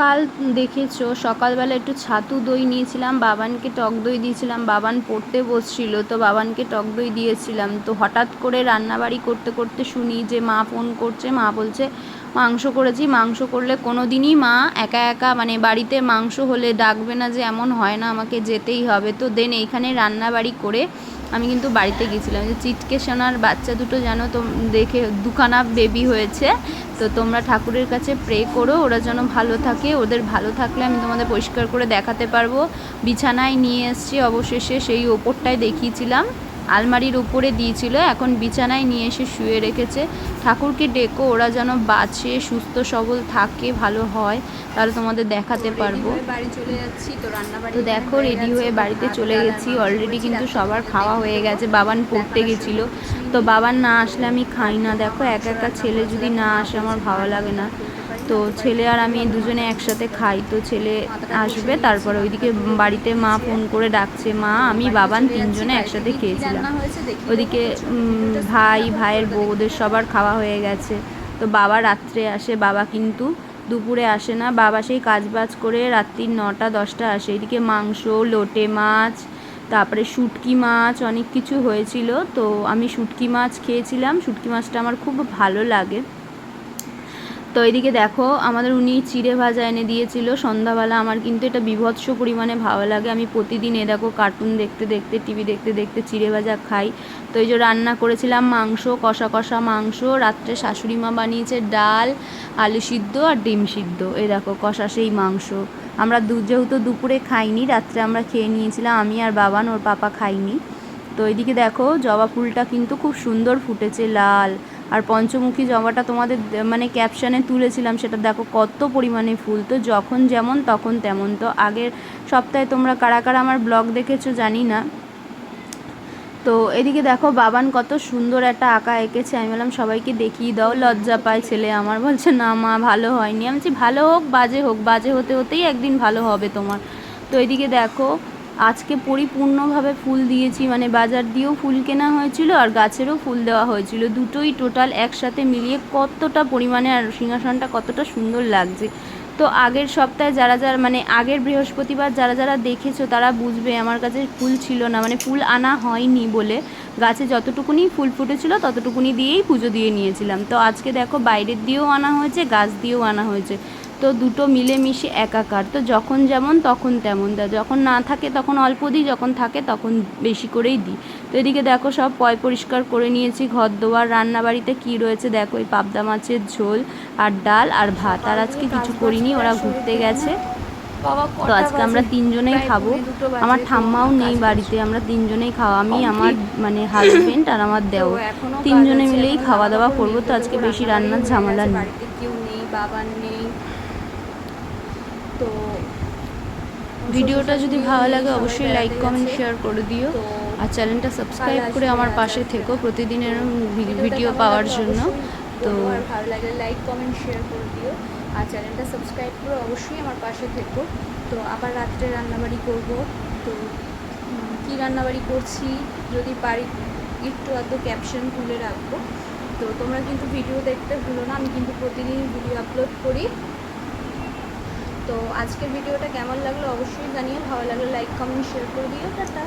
কাল দেখেছ, সকালবেলা একটু ছাতু দই নিয়েছিলাম, বাবানকে টক দই দিয়েছিলাম, বাবান পড়তে বসছিল, তো বাবানকে টক দই দিয়েছিলাম। তো হঠাৎ করে রান্নাবাড়ি করতে করতে শুনি যে মা ফোন করছে, মা বলছে, মাংস করেছি, মাংস করলে কোনো দিনই মা একা একা মানে বাড়িতে মাংস হলে ডাকবে না যে এমন হয় না, আমাকে যেতেই হবে। তো দেন এইখানে রান্নাবাড়ি করে আমি কিন্তু বাড়িতে গেছিলাম। যে চিটকে সোনার বাচ্চা দুটো যেন তো, দেখে দুখানা বেবি হয়েছে। তো তোমরা ঠাকুরের কাছে প্রে করো, ওরা যেন ভালো থাকে। ওদের ভালো থাকলে আমি তোমাদের পরিষ্কার করে দেখাতে পারব। বিছানায় নিয়ে এসছি, অবশেষে সেই ওপরটায় দেখিয়েছিলাম। আলমারির উপরে দিয়েছিল। এখন বিছানায় নিয়ে এসে শুয়ে রেখেছে। ঠাকুরকে ডেকো ওরা যেন বাঁচে সুস্থ সবল থাকে ভালো হয় তাহলে তোমাদের দেখাতে পারব। বাড়ি চলে যাচ্ছি তো রান্না তো দেখো রেডি হয়ে বাড়িতে চলে গেছি। অলরেডি কিন্তু সবার খাওয়া হয়ে গেছে। বাবান পড়তে গেছিল। তো বাবান না আসলে আমি খাই না। দেখো একা একা ছেলে যদি না আসে আমার ভালো লাগে না। তো ছেলে আর আমি দুজনে একসাথে খাই। তো ছেলে আসবে, তারপরে ওইদিকে বাড়িতে মা ফোন করে ডাকছে, মা, আমি বাবান তিনজনে একসাথে খেয়েছিলাম। ওদিকে ভাই, ভাইয়ের বউ ওদের সবার খাওয়া হয়ে গেছে। তো বাবা রাত্রে আসে, বাবা কিন্তু দুপুরে আসে না। বাবা সেই কাজ বাজ করে রাত্রির নটা, দশটা আসে। এদিকে মাংস, লোটে মাছ, তারপরে শুটকি মাছ, অনেক কিছু হয়েছিল। তো আমি শুটকি মাছ খেয়েছিলাম। শুটকি মাছটা আমার খুব ভালো লাগে। তো এদিকে দেখো, আমাদের উনি চিড়ে ভাজা এনে দিয়েছিল। সন্ধ্যাবেলা আমার কিন্তু এটা বিভৎস পরিমাণে ভালো লাগে। আমি প্রতিদিন এ দেখো কার্টুন দেখতে দেখতে টিভি দেখতে দেখতে চিড়ে ভাজা খাই। তো এই যে রান্না করেছিলাম মাংস, কষা কষা মাংস, রাত্রে শাশুড়ি মা বানিয়েছে ডাল, আলু সিদ্ধ আর ডিম সিদ্ধ। এ দেখো কষা সেই মাংস। আমরা দু, যেহেতু দুপুরে খাইনি, রাত্রে আমরা খেয়ে নিয়েছিলাম, আমি আর বাবান ওর পাপা খাইনি। তো এদিকে দেখো জবা ফুলটা কিন্তু খুব সুন্দর ফুটেছে লাল। আর পঞ্চমুখী জবাটা তোমাদের মানে ক্যাপশানে তুলেছিলাম, সেটা দেখো কত পরিমাণে ফুল। তো যখন যেমন তখন তেমন। তো আগের সপ্তাহে তোমরা কারা কারা আমার ব্লগ দেখেছ জানি না। তো এদিকে দেখো, বাবান কত সুন্দর একটা আঁকা এঁকেছে। আমি বললাম, সবাইকে দেখিয়ে দাও, লজ্জা পায় ছেলে আমার। বলছে, না মা, ভালো হয়নি। আমি বলছি, ভালো হোক, বাজে হোক। বাজে হতে হতেই একদিন ভালো হবে তোমার। তো এদিকে দেখো আজকে পরিপূর্ণভাবে ফুল দিয়েছি মানে বাজার দিয়েও ফুল কেনা হয়েছিল আর গাছেরও ফুল দেওয়া হয়েছিল। দুটোই টোটাল একসাথে মিলিয়ে কতটা পরিমাণে আর সিংহাসনটা কতটা সুন্দর লাগছে। তো আগের সপ্তাহে যারা যারা মানে আগের বৃহস্পতিবার যারা যারা দেখেছ তারা বুঝবে আমার কাছে ফুল ছিল না মানে ফুল আনা হয়নি বলে। গাছে যতটুকুনি ফুল ফুটেছিল ততটুকুনি দিয়েই পুজো দিয়ে নিয়েছিলাম। তো আজকে দেখো বাইরের দিয়েও আনা হয়েছে, গাছ দিয়েও আনা হয়েছে। তো দুটো মিলেমিশে একাকার। তো যখন যেমন তখন তেমন। দেয় যখন না থাকে তখন অল্প দিই, যখন থাকে তখন বেশি করেই দিই। তো এদিকে দেখো সব পয় পরিষ্কার করে নিয়েছি, ঘর দোয়ার, রান্নাবাড়িতে কী রয়েছে দেখো, এই পাবদা মাছের ঝোল আর ডাল আর ভাত। আর আজকে কিছু করিনি, ওরা ঘুরতে গেছে। তো আজকে আমরা তিনজনেই খাব। আমার ঠাম্মাও নেই বাড়িতে, আমরা তিনজনেই খাওয়া। আমি, আমার মানে হাজবেন্ড আর আমার দেও। তিনজনে মিলেই খাওয়া দাওয়া করব। তো আজকে বেশি রান্নার ঝামেলা নেই। বাবার নেই। তো ভিডিওটা যদি ভালো লাগে অবশ্যই লাইক কমেন্ট শেয়ার করে দিও। তো আর চ্যানেলটা সাবস্ক্রাইব করে আমার পাশে থেকো প্রতিদিনের ভিডিও পাওয়ার জন্য। তো আর ভালো লাগলে লাইক কমেন্ট শেয়ার করে দিও। আর চ্যানেলটা সাবস্ক্রাইব করে অবশ্যই আমার পাশে থেকো। তো আবার রাত্রে রান্নাবাড়ি করব। তো কী রান্নাবাড়ি করছি যদি পারি একটু আধটু ক্যাপশন তুলে রাখব। তো তোমরা কিন্তু ভিডিও দেখতে ভুলো না আমি কিন্তু প্রতিদিন ভিডিও আপলোড করি। তো আজকের ভিডিওটা কেমন লাগল অবশ্যই জানিয়ে ভালো লাগল লাইক কমেন্ট শেয়ার করে দিও, টাটা।